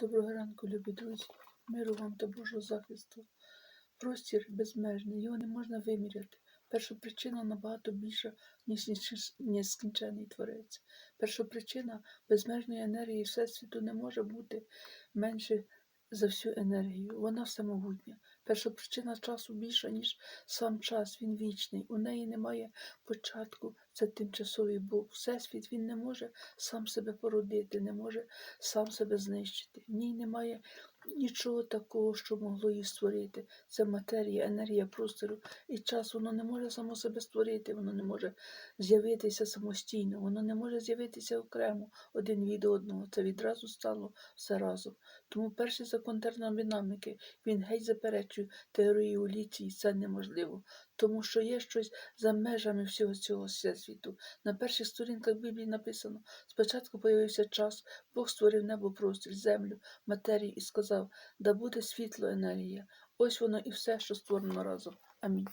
Доброго ранку, любі друзі, миру вам та Божого захисту. Простір безмежний, його не можна виміряти. Перша причина набагато більша, ніж нескінчений творець. Перша причина безмежної енергії Всесвіту не може бути менше за всю енергію. Вона всемогутня. Перша причина часу більша, ніж сам час, він вічний. У неї немає початку, це тимчасовий Бог. Всесвіт він не може сам себе породити, не може сам себе знищити. В ній немає нічого такого, що могло її створити. Це матерія, енергія простору і час. Воно не може само себе створити, воно не може з'явитися самостійно, воно не може з'явитися окремо один від одного. Це відразу стало все разом. Тому перший закон термодинаміки він геть заперечує теорію еволюції. Це неможливо, тому що є щось за межами всього цього всесвіту. На перших сторінках Біблії написано: спочатку появився час, Бог створив небо, простір, землю, матерію і сказав: да буде світло енергія. Ось воно і все, що створено разом. Амінь.